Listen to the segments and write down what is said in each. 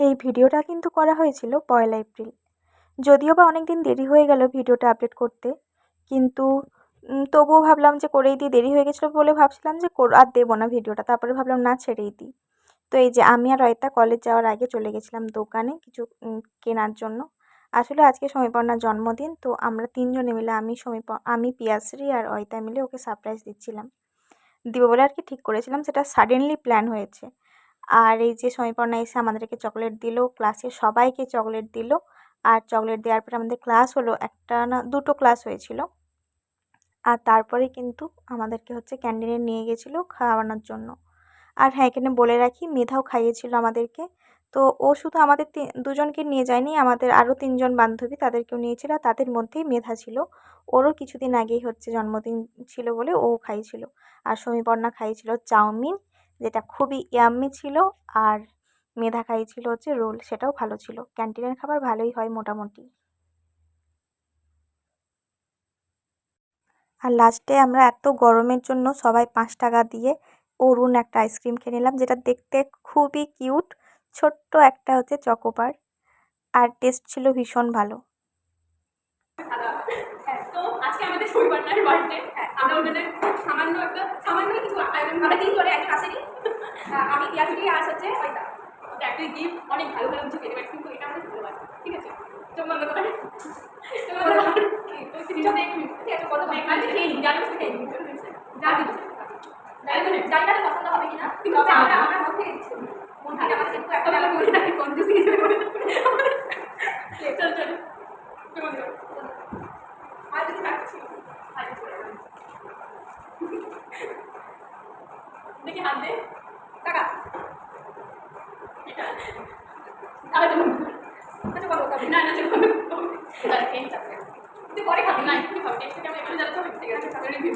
এই ভিডিওটা কিন্তু করা হয়েছিল পয়লা এপ্রিল। যদিও বা অনেক দিন দেরি হয়ে গেল ভিডিওটা আপলোড করতে, কিন্তু তবুও ভাবলাম যে করেই দিই, দেরি হয়ে গেছিল বলে ভাবছিলাম যে আর দেবো না ভিডিওটা। তারপরে ভাবলাম না, ছেড়েই দিই। তো এই যে আমি আর রয়তা কলেজ যাওয়ার আগে চলে গেছিলাম দোকানে কিছু কেনার জন্য। আসলে আজকে সমীপর্ণার জন্মদিন, তো আমরা তিনজনে মিলে আমি সমীপ, আমি পিয়াশ্রী আর অয়তা মিলে ওকে সারপ্রাইজ দিচ্ছিলাম। দিব বলে আর কি ঠিক করেছিলাম, সেটা সাডেনলি প্ল্যান হয়েছে। আর এই যে সমীপর্ণা এসে আমাদেরকে চকলেট দিল ক্লাসে সবাইকে চকলেট দিল। আর চকলেট দেওয়ার পরে আমাদের ক্লাস হলো একটা না, দুটো ক্লাস হয়েছিল। আর তারপরে কিন্তু আমাদেরকে হচ্ছে ক্যান্টিনে নিয়ে গেছিল খাওয়ানোর জন্য। আর হ্যাঁ এখানে বলে রাখি, মেধাও খাইয়েছিল আমাদেরকে। তো ও শুধু আমাদের দুজনকে নিয়ে যায়নি, আমাদের আরও তিনজন বান্ধবী তাদেরকেও নিয়েছিল। তাদের মধ্যেই মেধা ছিল। ওরও কিছুদিন আগেই হচ্ছে জন্মদিন ছিল বলে ও খাইয়েছিল আর সমীপর্ণা খাইয়েছিল চাউমিন। যেটা খুবই ইয়াম্মি ছিল আর মেধা খাইয়েছিল হচ্ছে রোল, সেটাও ভালো ছিল। ক্যান্টিনের খাবার ভালোই হয় মোটামুটি। আর লাস্টে আমরা এত গরমের জন্য সবাই পাঁচ টাকা দিয়ে অরুণ একটা আইসক্রিম খেয়ে নিলাম, যেটা দেখতে খুবই কিউট ছোট্ট একটা হচ্ছে চকোবার আর টেস্ট ছিল ভীষণ ভালো হ্যাঁ, তো আমাদের পরিবারটার বার্থডে। আমরা খুব সামান্য একটা সামান্য কিছু আমরা তিন করে একজন আসেনি। আমি পিয়াসুরি আর হচ্ছে ওইটা একটা গিফট অনেক ভালো ভালো কিছু পেতে পারি কিন্তু এটা আমাদের ভালো লাগে ঠিক আছে? তো মনে করে দিন পছন্দ হবে কিনা? কিন্তু আমরা আমরা মধ্যে মন থেকে আমাদের একটু একটা বেলা রাখি কনফিউজ হিসেবে চল চল তোমাদের আর কিছু রাখছি আর কিছু রাখছি। দেখি হাত দে টাকা আরে তুমি আচ্ছা বলো কবে না না চলো তাহলে খেয়ে নিতে হবে তুই পরে খাবি না একটু খাবি টেস্ট কেমন এখানে যাচ্ছে হবে ঠিক আছে খাবে রিভিউ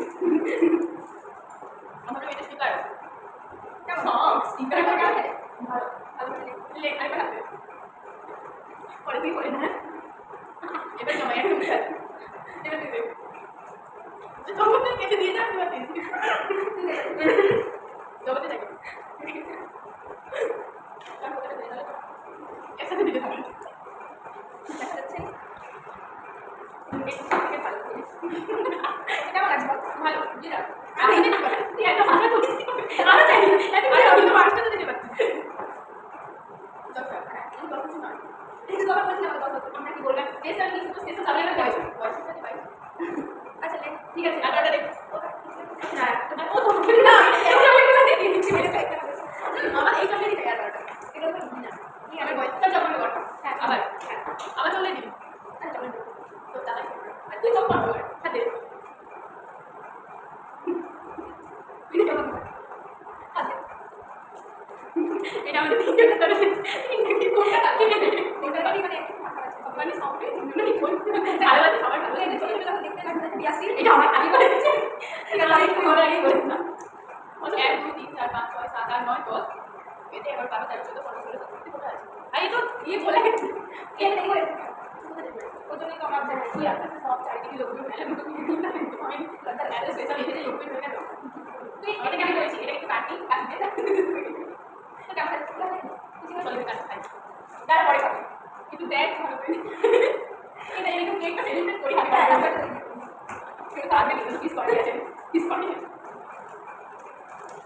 আমার এটা স্টিকার কেমন স্টিকার ভালো ভালো লেখা এবার হাতে পরে তুই করে না এবার জমা একটা বিষয় এবার তুই দেখ জগতে কেটে দিয়ে যান এবার দিয়েছি জগতে যাবে একসাথে দিতে হবে দেখা যাচ্ছে কেমন লাগছে ভালো জিরা আমি এনে তুই একটা ভালো করিস আরও চাই এত ভালো আমি তো মানুষটা দিতে পারছি দরকার হ্যাঁ এই গল্প নয় এই যে গল্প বলছিলাম গল্প আমরা কি বললাম স্টেশন কিছু তো স্টেশন তাহলে না বয়স বয়সের সাথে বয়স আচ্ছা লে ঠিক আছে আর ওটা দেখ না ও তো না এটা আমি বলে দেখি দিচ্ছি মেরে খাই আমার এই চলে দিতে আর এটা তো বুঝি না কি আমি বয়সটা জমা করব হ্যাঁ আবার হ্যাঁ আবার চলে দিবি হ্যাঁ চলে দিবি তো তাহলে আর তুই জমা করবি হ্যাঁ দে তুই জমা কর হ্যাঁ দে এটা আমাদের তিনজনের তরফে কি কোনটা কিনে দেবে কোনটা মানে একটু ফাঁকা আছে। মানে সবটাই তিনজনেরই কোন ভালোবাসে সবার ভালো লাগে ছোট ছোট দেখতে লাগবে বিয়াসি এটা আমার আগে করে দিয়েছে। এটা আমি একটু আগে করে না এক দুই তিন চার পাঁচ ছয় সাত আট নয় দশ। এতে এবার বারো তেরো চোদ্দ পনেরো ষোলো সতেরো কোথায় আছে আর এই ইয়ে বলে। কে দেখে ওই জন্যই তো আমার জায়গায় তুই আস্তে আস্তে সব চারিদিকে মতো তুই না কিন্তু আমি এত স্পেশাল এসে লোকগুলো গেল তুই এটাকে আমি বলছি এটা একটু কাটি কাটি দে এটা চলে চলবে কাছে তারপরে খাবে কিন্তু দেখ ভালো করে এটা এরকম কেকটা সেলিব্রেট করি আমি কিন্তু তাদের কিন্তু পিস করে আছে পিস করে আছে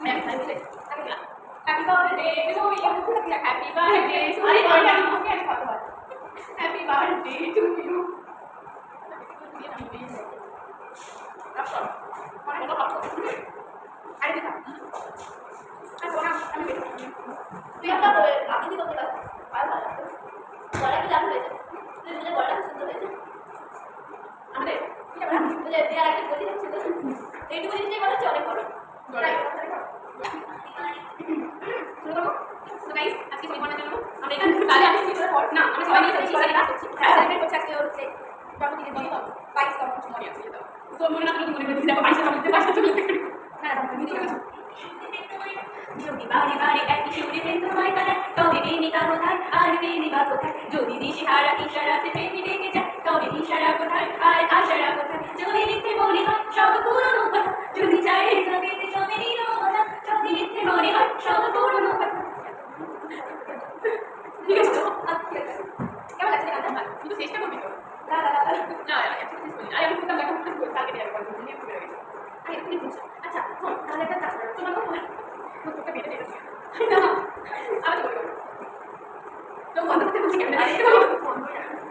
আমি আমি খাই দিলে আমি না happy birthday to you happy birthday আরে আরে আমি ওকে আমি খাব হ্যাপি বার্থডে টু ইউ আরে দেখা আর কোনা আমি বের তুই একটা বলে আপনি কি করতে পারেন ভালো ভালো গলা কি লাভ হয়েছে তুই দিলে গলাটা সুন্দর হয়েছে আমাদের এটা বলা বুঝে দিয়ে আর একটা বলি হচ্ছে এইটুকু জিনিসটাই হচ্ছে অনেক বড় আজকে পরিমাণের জন্য আমরা এখানে না আমরা সবাই হ্যাঁ সেলিব্রেট করছি আজকে হচ্ছে জন্মদিনের দিন তো বাইশ তখন মনে আছে তো মনে না থাকলে মনে করছি দেখো বাইশে জন্মদিন বাইশে চলে না না যদি বাড়ি বাড়ি একই সুরে প্রেম তোমায় কাটায় তবে প্রেমিকা কোথায়? আর প্রেমিকা কোথায়? যদি দিশারা ইশারাতে প্রেমী ডেকে যায় তবে দিশারা কোথায়? আর আশারা কোথায়? মিথ্যে মনে হয় শতপূর্ণ কথা যদি চাই তবে তবে কথা যদি মিথ্যে মনে হয় শতপূর্ণ কথা ঠিক আছে কেমন লাগছে গানটা ভালো কিন্তু চেষ্টা করবি তো না না না না এক্সারসাইজ করি আর আমি করতাম এখন খুব কালকে দিয়ে একবার ঘুম নিয়ে ঘুরে গেছি আর একটু বুঝছ আচ্ছা শোন তাহলে একটা কাজ করো তোমার কথা তোকে বেটে দেবে না আমি তো বলব তো বন্ধ করতে বলছি কেমন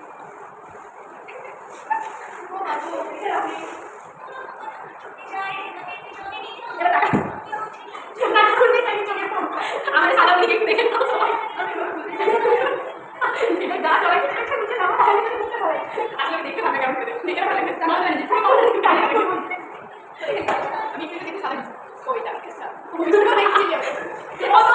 দেখছি যাবে ও তো বড় হয়ে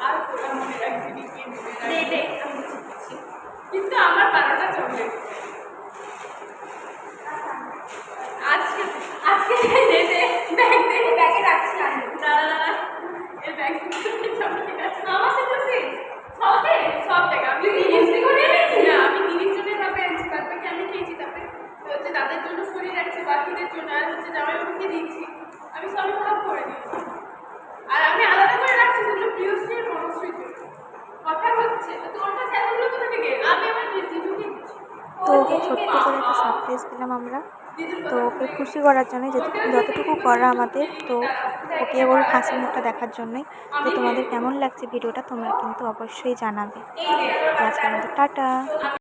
আর তোরা মনে রাখবি কে মনে দে আমি বুঝছি কিন্তু আমার বারোটা চলবে আজকে আজকে দে দে ব্যাগ দে ব্যাগে রাখছি আমি না এই ব্যাগ সব ঠিক আছে আমার সাথে আছে সবে সব টাকা আমি জিনিস করে এনেছি না আমি দিদির জন্য ভাবে এনেছি বাদ বাকি আমি খেয়েছি তারপরে হচ্ছে তাদের জন্য শরীর রাখছি বাকিদের জন্য আর হচ্ছে জামাইবাবুকে দিয়েছি আমি সবই ভাগ করে দিয়েছি আর আমি আলাদা করে রাখছি সেগুলো প্রিয়শ্রী আর মনশ্রীর জন্য। কথা হচ্ছে তো তোর কাছে এতগুলো কোথা থেকে আমি আমার দিদুকে তো ওকে ছোট্ট করে একটা সারপ্রাইজ দিলাম আমরা। তো ওকে খুশি করার জন্য যতটুকু যতটুকু করা আমাদের তো ওকে ওর হাসি মুখটা দেখার জন্যই। তো তোমাদের কেমন লাগছে ভিডিওটা তোমরা কিন্তু অবশ্যই জানাবে। তো আজকের মতো টাটা।